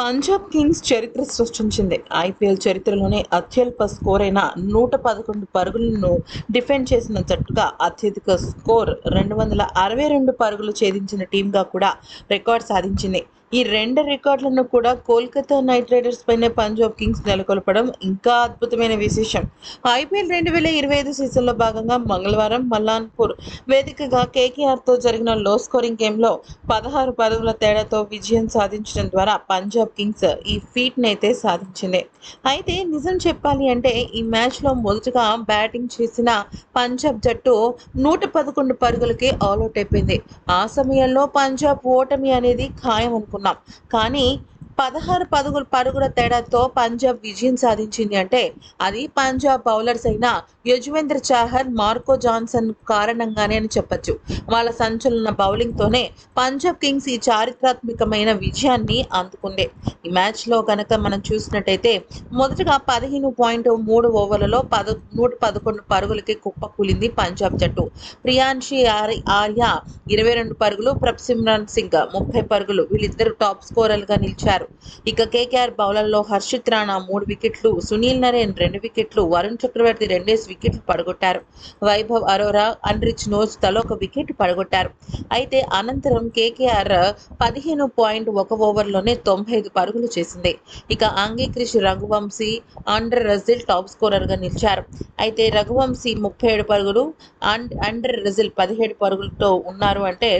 Punjab Kings చరిత్ర సృష్టించింది. IPL చరిత్రలోనే అత్యల్ప స్కోర్ అయిన నూట పదకొండు పరుగులను డిఫెండ్ చేసిన జట్టుగా అత్యధిక స్కోర్ రెండు వందల అరవై రెండు పరుగులు ఛేదించిన టీంగా కూడా రికార్డ్ సాధించింది. ఈ రెండు రికార్డులను కూడా కోల్కతా నైట్ రైడర్స్ పైన పంజాబ్ కింగ్స్ నెలకొల్పడం ఇంకా అద్భుతమైన విశేషం. ఐపీఎల్ రెండు వేల ఇరవై ఐదు సీజన్లో భాగంగా మంగళవారం మల్లాన్పూర్ వేదికగా కేకేఆర్తో జరిగిన లో స్కోరింగ్ గేమ్లో పదహారు పరుగుల తేడాతో విజయం సాధించడం ద్వారా పంజాబ్ కింగ్స్ ఈ ఫీట్ని అయితే సాధించింది. అయితే నిజం చెప్పాలి అంటే ఈ మ్యాచ్లో మొదటగా బ్యాటింగ్ చేసిన పంజాబ్ జట్టు నూట పదకొండు పరుగులకి ఆల్అౌట్ అయిపోయింది. ఆ సమయంలో పంజాబ్ ఓటమి అనేది ఖాయం అనుకున్నాం కానీ పదహారు పరుగుల పరుగుల తేడాతో పంజాబ్ విజయం సాధించింది అంటే అది పంజాబ్ బౌలర్స్ అయిన యజువేంద్ర చాహర్ మార్కో జాన్సన్ కారణంగానే అని చెప్పొచ్చు. వాళ్ళ సంచలన బౌలింగ్తోనే పంజాబ్ కింగ్స్ ఈ చారిత్రాత్మకమైన విజయాన్ని అందుకుంది. ఈ మ్యాచ్లో కనుక మనం చూసినట్టయితే మొదటగా పదిహేను పాయింట్ మూడు ఓవర్లలో పద నూట పదకొండు పరుగులకి కుప్పకూలింది పంజాబ్ జట్టు. ప్రియాంషి ఆర్- ఆర్య ఇరవై రెండు పరుగులు ప్రప్సిమ్రాన్ సింగ్ ముప్పై పరుగులు వీళ్ళిద్దరు టాప్ స్కోరర్లుగా నిలిచారు. ఇక కేకేఆర్ బౌలర్లో హర్షిత్ రాణా మూడు వికెట్లు సునీల్ నరేన్ రెండు వికెట్లు వరుణ్ చక్రవర్తి రెండేసి వికెట్లు పడగొట్టారు. వైభవ్ అరోరా అన్రిచ్ నోజ్ తలో ఒక వికెట్ పడగొట్టారు. అయితే అనంతరం కేకేఆర్ పదిహేను పాయింట్ ఒక ఓవర్లోనే తొంభై ఐదు పరుగులు చేసింది. ఇక Angkrish Raghuvanshi Andre Russell top స్కోరర్గా నిలిచారు. అయితే రఘువంశీ ముప్పై ఏడు పరుగులు అండ్ అండర్ రజిల్ పదిహేడు పరుగులతో ఉన్నారు అంటే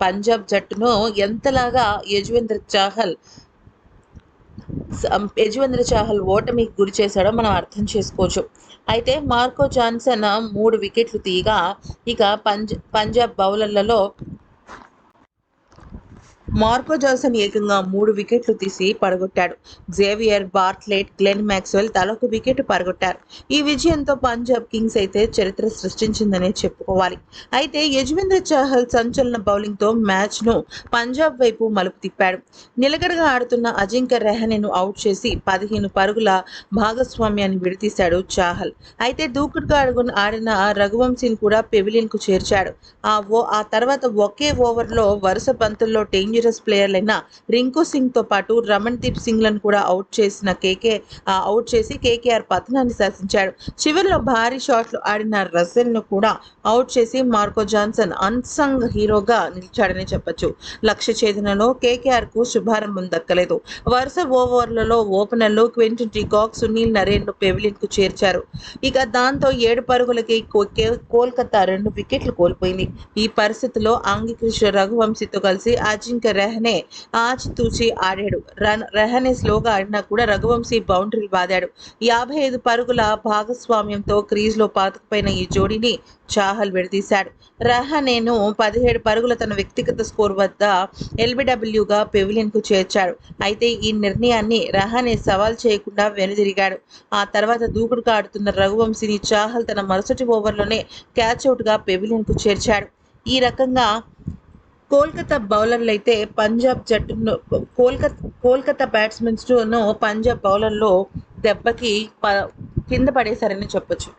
పంజాబ్ జట్టును ఎంతలాగా యజ్వేంద్ర చాహల్ యజువేంద్ర చాహల్ ఓటమికి గురి చేశాడో మనం అర్థం చేసుకోవచ్చు. అయితే మార్కో జాన్సన్ మూడు వికెట్లు తీయగా ఇక పంజ్ పంజాబ్ బౌలర్లలో మార్కో జాన్సన్ ఏకంగా మూడు వికెట్లు తీసి పడగొట్టాడు. జేవియర్ బార్ట్లెట్ గ్లెన్ మ్యాక్స్వెల్ తలొక వికెట్ పడగొట్టారు. ఈ విజయంతో పంజాబ్ కింగ్స్ అయితే చరిత్ర సృష్టించిందనే చెప్పుకోవాలి. అయితే యజ్వేంద్ర చహల్ సంచలన బౌలింగ్తో మ్యాచ్ను పంజాబ్ వైపు మలుపు తిప్పాడు. నిలకడగా ఆడుతున్న అజింక్య రెహనేను అవుట్ చేసి పదిహేను పరుగుల భాగస్వామ్యాన్ని విడతీశాడు చాహల్. అయితే దూకుడుగా అడుగున ఆడిన రఘువంశీని కూడా పెవిలియన్కు చేర్చాడు. ఆ ఓ ఆ తర్వాత ఒకే ఓవర్లో వరుస బంతుల్లో డేంజరస్ ప్లేయర్లైన రింకు సింగ్తో పాటు రమణ్దీప్ సింగ్లను కూడా అవుట్ చేసిన కేకే అవుట్ చేసి కేకేఆర్ పతనాన్ని శాసించాడు. చివరిలో భారీ షాట్లు ఆడిన రసెల్ను కూడా అవుట్ చేసి మార్కో జాన్సన్ అన్సంగ్ హీరోగా నిలిచాడని చెప్పొచ్చు. లక్ష్య ఛేదనలో కేకేఆర్కు శుభారంభం దక్కలేదు. వరుస ఓవర్లలో ఓపెనర్లు Quinton de Kock Sunil Narine పెవిలిన్కు చేర్చారు. ఇక దాంతో ఏడు పరుగులకి కోల్కతా రెండు వికెట్లు కోల్పోయింది. ఈ పరిస్థితిలో అంగికృష్ణ రఘువంశీతో కలిసి అజింక్య రెహనే ఆచితూచి ఆడాడు రన్ రెహనే స్లోగా ఆడినా కూడా రఘువంశీ బౌండరీలు బాదాడు యాభై ఐదు పరుగుల భాగస్వామ్యంతో క్రీజ్లో పాతుకుపోయిన ఈ జోడీని చాహల్ విడదీశాడు. రహానేను పదిహేడు పరుగుల తన వ్యక్తిగత స్కోర్ వద్ద ఎల్బిడబ్ల్యూగా పెవిలియన్కు చేర్చాడు. అయితే ఈ నిర్ణయాన్ని రహానే సవాల్ చేయకుండా వెనుదిరిగాడు. ఆ తర్వాత దూకుడుగా ఆడుతున్న రఘువంశీని చాహల్ తన మరుసటి ఓవర్లోనే క్యాచ్ అవుట్గా పెవిలియన్కు చేర్చాడు. ఈ రకంగా కోల్కతా బౌలర్లు అయితే పంజాబ్ జట్టును కోల్కతా కోల్కతా బ్యాట్స్మెన్స్ను పంజాబ్ బౌలర్లో దెబ్బకి ప కింద పడేశారని చెప్పొచ్చు.